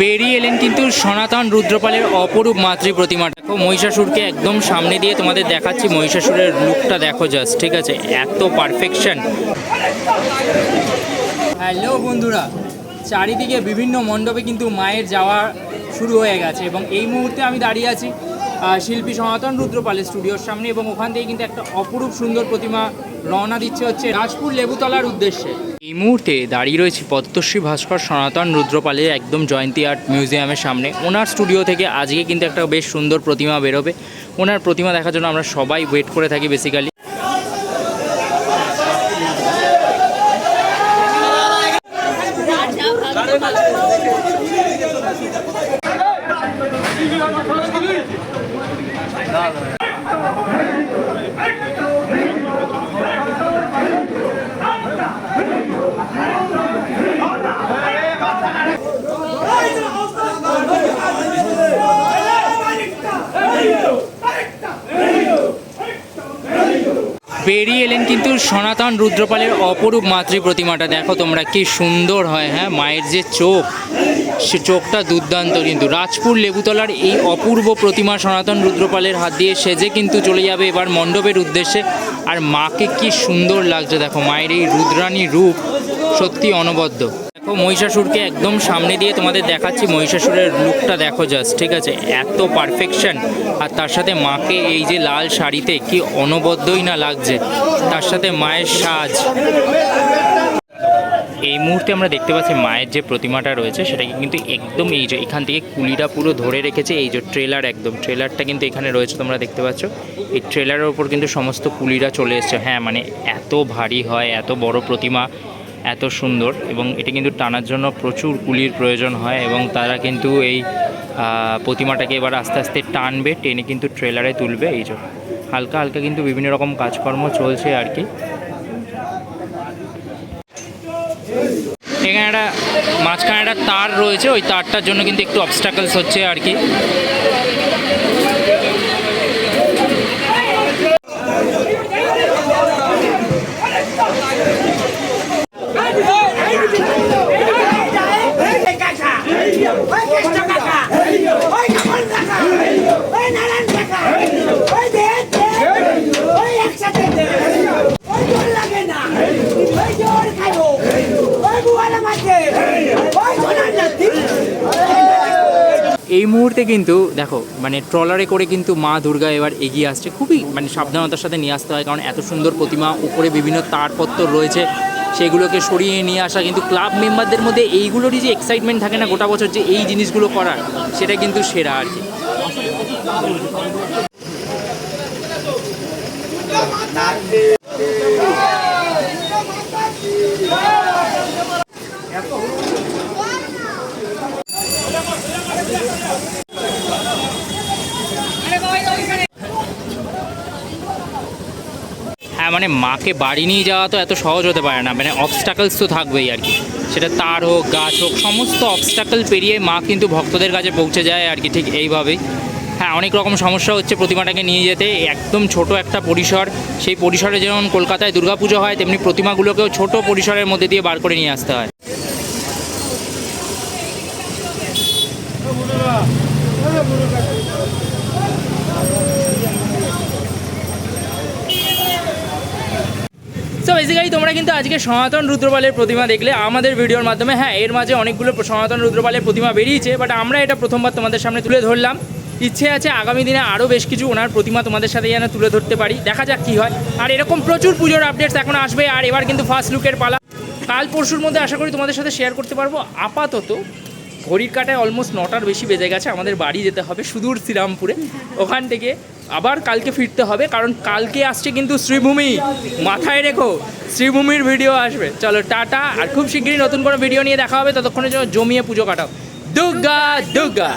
বেরিয়ে এলেন কিন্তু সনাতন রুদ্রপালের অপরূপ মাতৃ প্রতিমা। দেখো, মহিষাসুরকে একদম সামনে দিয়ে তোমাদের দেখাচ্ছি, মহিষাসুরের লুকটা দেখো জাস্ট ঠিক আছে? এত পারফেকশন হ্যালো বন্ধুরা, চারিদিকে বিভিন্ন মণ্ডপে কিন্তু মায়ের যাওয়া শুরু হয়ে গেছে এবং এই মুহূর্তে আমি দাঁড়িয়ে আছি শিল্পী সনাতন রুদ্রপালের স্টুডিওর সামনে এবং ওখান থেকে কিন্তু একটা অপরূপ সুন্দর প্রতিমা রওনা দিচ্ছে হচ্ছে রাজপুর লেবুতলার উদ্দেশ্যে। এই মুহূর্তে দাঁড়িয়ে রয়েছে পদ্মশ্রী ভাস্কর সনাতন রুদ্রপালের একদম জয়ন্তী আর্ট মিউজিয়ামের সামনে। ওনার স্টুডিও থেকে আজকে কিন্তু একটা বেশ সুন্দর প্রতিমা বেরোবে। ওনার প্রতিমা দেখার জন্য আমরা সবাই ওয়েট করে থাকি বেসিক্যালি বেরিয়ে এলেন কিন্তু সনাতন রুদ্রপালের অপরূপ মাতৃ প্রতিমাটা দেখো তোমরা কি সুন্দর হয় হ্যাঁ? মায়ের যে চোখ সে চোখটা দুর্দান্ত কিন্তু। রাজপুর লেবুতলার এই অপূর্ব প্রতিমা সনাতন রুদ্রপালের হাত দিয়ে সেজে কিন্তু চলে যাবে এবার মণ্ডপের উদ্দেশ্যে। আর মাকে কি সুন্দর লাগছে দেখো, মায়ের এই রুদ্রাণী রূপ সত্যি অনবদ্য। দেখো, মহিষাসুরকে একদম সামনে দিয়ে তোমাদের দেখাচ্ছি, মহিষাসুরের লুকটা দেখো জাস্ট ঠিক আছে? এত পারফেকশন আর তার সাথে মাকে এই যে লাল শাড়িতে কি অনবদ্যই না লাগছে, তার সাথে মায়ের সাজ। এই মুহূর্তে আমরা দেখতে পাচ্ছি মায়ের যে প্রতিমাটা রয়েছে, সেটাকে কিন্তু একদম এই যে এখান থেকে কুলিটা পুরো ধরে রেখেছে, এই যে ট্রেলার একদম। ট্রেলারটা কিন্তু এখানে রয়েছে তোমরা দেখতে পাচ্ছ। এই ট্রেলারের ওপর কিন্তু সমস্ত কুলিরা চলে এসছে। হ্যাঁ মানে এত ভারী হয়, এত বড় প্রতিমা, এত সুন্দর এবং এটা কিন্তু টানার জন্য প্রচুর কুলির প্রয়োজন হয় এবং তারা কিন্তু এই প্রতিমাটাকে এবার আস্তে আস্তে টানবে, টেনে কিন্তু ট্রেলারে তুলবে। এই যে হালকা হালকা কিন্তু বিভিন্ন রকম কাজকর্ম চলছে আর কি। এখানে একটা মাঝখানে একটা তার রয়েছে, ওই তারটার জন্য কিন্তু একটু অবস্টাকলস হচ্ছে আর কি ওই কাকা ওই কৃষ্ণ কাকা ওই কামল কাকা ওই নারায়ণ কাকা ওই দে দে ওই একসাথে দে ওই জোর লাগে না ওই জোর খাব ওই বুয়ালা মাঝে ওই সোনার জাতি এই মুহূর্তে কিন্তু দেখো মানে ট্রলারে করে কিন্তু মা দুর্গা এবার এগিয়ে আসছে। খুবই মানে সাবধানতার সাথে নিয়ে আসতে হয় কারণ এত সুন্দর প্রতিমা উপরে বিভিন্ন তারপত্তর রয়েছে সেগুলোকে সরিয়ে নিয়ে আসা কিন্তু ক্লাব মেম্বারদের মধ্যে এইগুলোরই যে এক্সাইটমেন্ট থাকে না গোটা বছর যে এই জিনিসগুলো করার সেটা কিন্তু সেরা আর কি। মানে মাকে বাড়ি নিয়ে যাওয়া তো এত সহজ হতে পারে না। মানে অবস্টাকলস তো থাকবেই আর কি। সেটা তার হোক, গাছ হোক, সমস্ত অবস্টাকল পেরিয়ে মা কিন্তু ভক্তদের কাছে পৌঁছে যায় আর কি ঠিক এইভাবেই। হ্যাঁ অনেক রকম সমস্যা হচ্ছে প্রতিমাটাকে নিয়ে যেতে। একদম ছোট একটা পরিসর। সেই পরিসরে যেমন কলকাতায় দুর্গাপুজো হয়, তেমনি প্রতিমাগুলোকেও ছোট পরিসরের মধ্যে দিয়ে বার করে নিয়ে আসতে হয়। সো বেসিক্যালি তোমরা কিন্তু আজকে সনাতন রুদ্রপালের প্রতিমা দেখলে। আমাদের ভিডিওর মাধ্যমে হ্যাঁ এর মাঝে অনেকগুলো সনাতন রুদ্রপালের প্রতিমা বেরিয়েছে বাট আমরা এটা প্রথমবার তোমাদের সামনে তুলে ধরলাম। ইচ্ছে আছে আগামী দিনে আরও বেশ কিছু ওনার প্রতিমা তোমাদের সাথে যেন তুলে ধরতে পারি। দেখা যাক কী হয়। আর এরকম প্রচুর পুজোর আপডেটস এখন আসবে, আর এবার কিন্তু ফার্স্ট লুকের পালা। কাল পরশুর মধ্যে আশা করি তোমাদের সাথে শেয়ার করতে পারব। আপাতত ঘড়ির কাটায় অলমোস্ট নটার বেশি বেজে গেছে, আমাদের বাড়ি যেতে হবে সুদূর শ্রীরামপুরে। ওখান থেকে আবার কালকে ফিরতে হবে, কারণ কালকে আসছে কিন্তু শ্রীভূমি। মাথায় রেখো, শ্রীভূমির ভিডিও আসবে। চলো, টাটা, আর খুব শীঘ্রই নতুন কোনো ভিডিও নিয়ে দেখা হবে, ততক্ষণের জন্য জমিয়ে পুজো কাটাও। দুর্গা দুর্গা